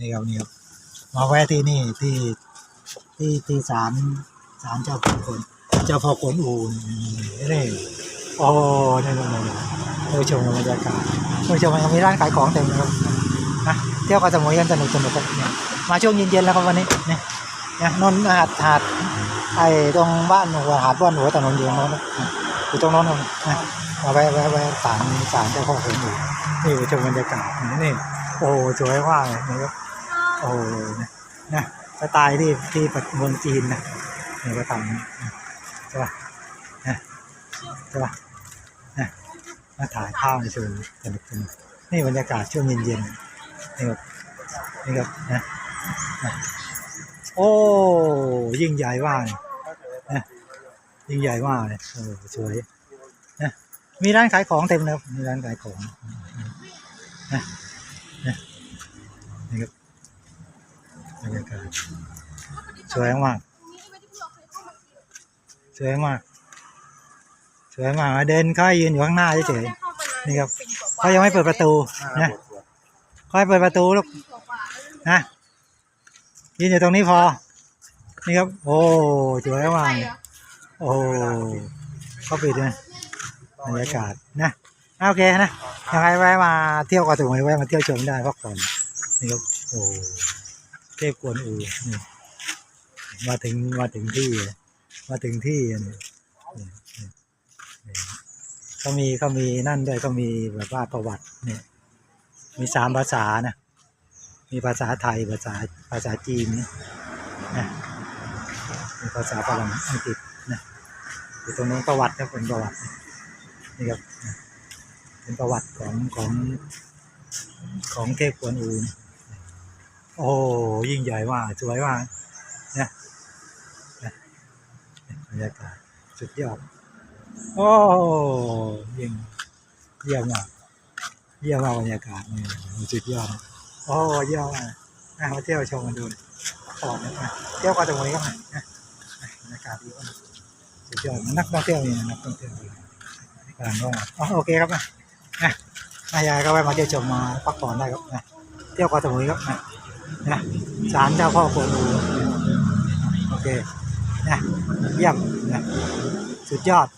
นี่ครับนี่ครับมาแวะที่นี่ที่ที่ที่ศาลศาลเจ้าพ่อคนเจ้าพ่อกวนอูนี่นี่โอ้นี่นี่นี่ท่านผู้ชมบรรยากาศผู้ชมมันมีร้านขายของเต็มเลยครับนะเที่ยวกับสมุยกันสนุกสนุกกันเนี่ยมาช่วงเย็นๆแล้วครับวันนี้นี่นี่ยนนท์หาดหาดไอ้ตรงบ้านหัวหาดบ้านหัวถนนอยู่ตรงโน้นอยู่ตรงโน้นนะนมาแวะแวะแวะศาลศาลเจ้าพ่อคนอูนี่ชมบรรยากาศนี่โอ้สวยมากเลยนะครับ โอ้นะนะสไตล์ที่ที่เมืองจีนนะนี่ก็ทำใช่ป่ะนะใช่ป่ะนะมาถ่ายภาพในเชิงสนุกสนุกนี่บรรยากาศช่วงเย็นๆนี่ครับนี่ครับนะนะโอ้ยิ่งใหญ่มากนะยิ่งใหญ่มากเลยโอ้สวยนะมีร้านขายของเต็มเลยมีร้านขายของนะนะนี่ครับ บรรยากาศสวยมาก สวยมาก สวยมากเดินเข้ายืนอยู่ข้างหน้าเฉยๆนี่ครับเขายังไม่เปิดประตูนะเขาให้เปิดประตูลูกนะยืนอยู่ตรงนี้พอ นี่ครับ โอ้สวยมากโอ้เขาปิดเลยบรรยากาศนะอะโอเคนะยังไงแวะมาเที่ยวเกาะสมุยแวะมาเที่ยวชมได้พักผ่อนนี่ครับโอ้ เทพกวนอูนี่มาถึงมาถึงที่ มาถึงที่นี่เขามีเขามีนั่นด้วยเขามีแบบว่าประวัติเนี่ยมีสามภาษานะมีภาษาไทยภาษาภาษาจีนนะมีภาษาฝรั่งอังกฤษนะอยู่ตรงนู้นประวัติครับเป็นประวัตินี่ครับเป็นประวัติของของของเทพกวนอูนะ โอ้ยิ่งใหญ่มากสวยมากเนี่ยบรรยากาศสุดยอดโอ้ยิ่งเยี่ยมมากเยี่ยมมากบรรยากาศนี่สุดยอดโอ้เยี่ยมมากอะมาเที่ยวชมกันดูเลยขอบคุณนะเที่ยวกันตรงนี้ก็มานะบรรยากาศดีมากสุดยอดนักท่องเที่ยวนี่นักท่องเที่ยวกำลังก็อ๋อโอเคครับนะนะนายายก็แวะมาเที่ยวชมมาพักผ่อนได้ครับนะเที่ยวเกาะสมุยครับนะ นะศาลเจ้าพ่อกวนอูโอเคนะเยี่ยมนะสุดยอด